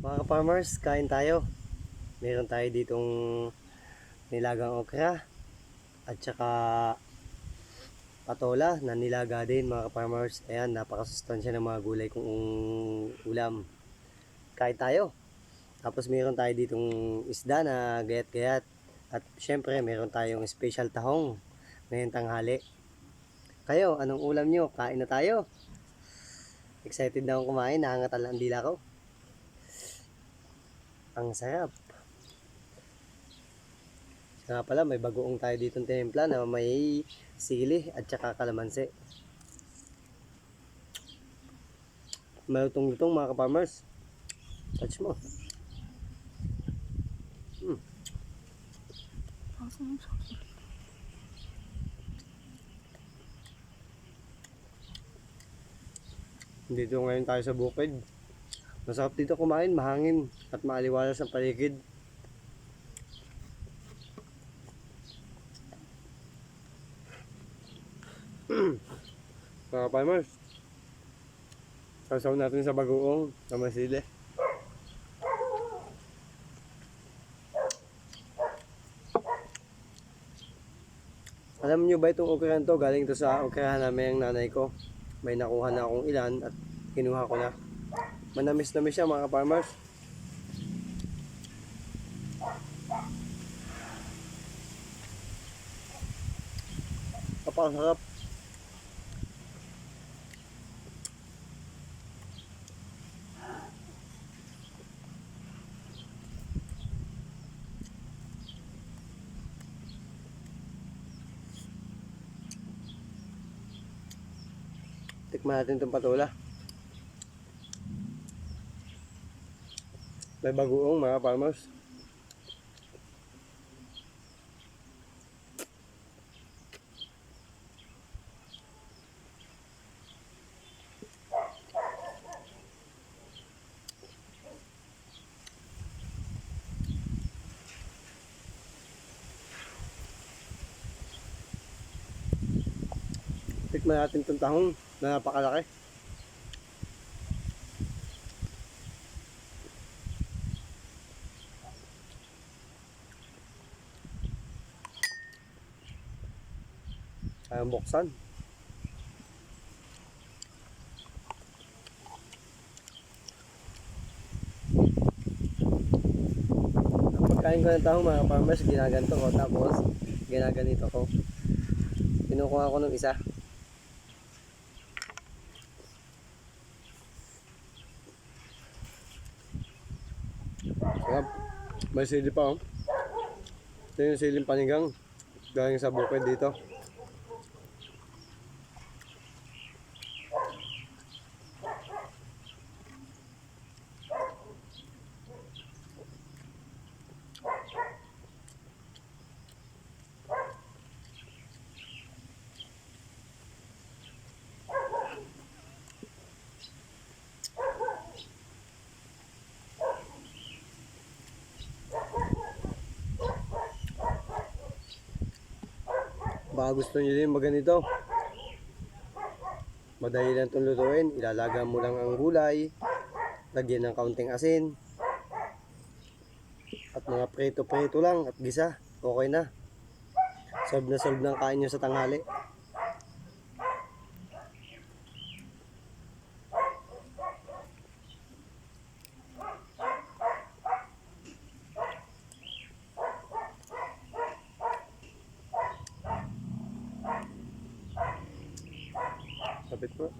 Mga farmers, kain tayo. Meron tayo ditong nilagang okra at saka patola na nilaga din mga farmers. Ayan, napakasustansya ng mga gulay kong ulam. Kain tayo. Tapos meron tayo ditong isda na gayat-gayat. At syempre, meron tayong special tahong ngayong tanghali. Kayo, anong ulam nyo? Kain na tayo. Excited na akong kumain. Nakangatan lang ang dila ko. Ang sarap. Siya nga pala, may bagoong tayo ditong tinimpla na may sili at saka kalamansi. Malutong-lutong mga ka-farmers. Touch mo. Hmm. Dito ngayon tayo sa bukid. Masarap dito kumain, mahangin at maaliwalas ang paligid. Mga farmers, sasaw natin sa bagoong na masili. Alam nyo ba itong okrahan to? Galing to sa okrahan namin ang nanay ko. May nakuha na akong ilan at kinuha ko na. Manamis-namis siya mga farmers. Kapasarap. Tikman natin itong patula. May bagoong mga farmers. Tikman natin itong tahong na napakalaki. Ayaw buksan. Pagkain ko ng taho mga farmers, ginaganto ko tapos ginaganito ko. Kinukuha ko ng isa. Sarap. May sili pa oh. Ito yung siling panigang. Galing sa bukid dito. Baka gusto nyo din maganito. Madali lang itong lutuin. Ilalaga mo lang ang gulay. Lagyan ng kaunting asin. At mga preto-preto lang at gisa. Okay na. Solve na solve ng kain nyo sa tanghali. Sapit mo.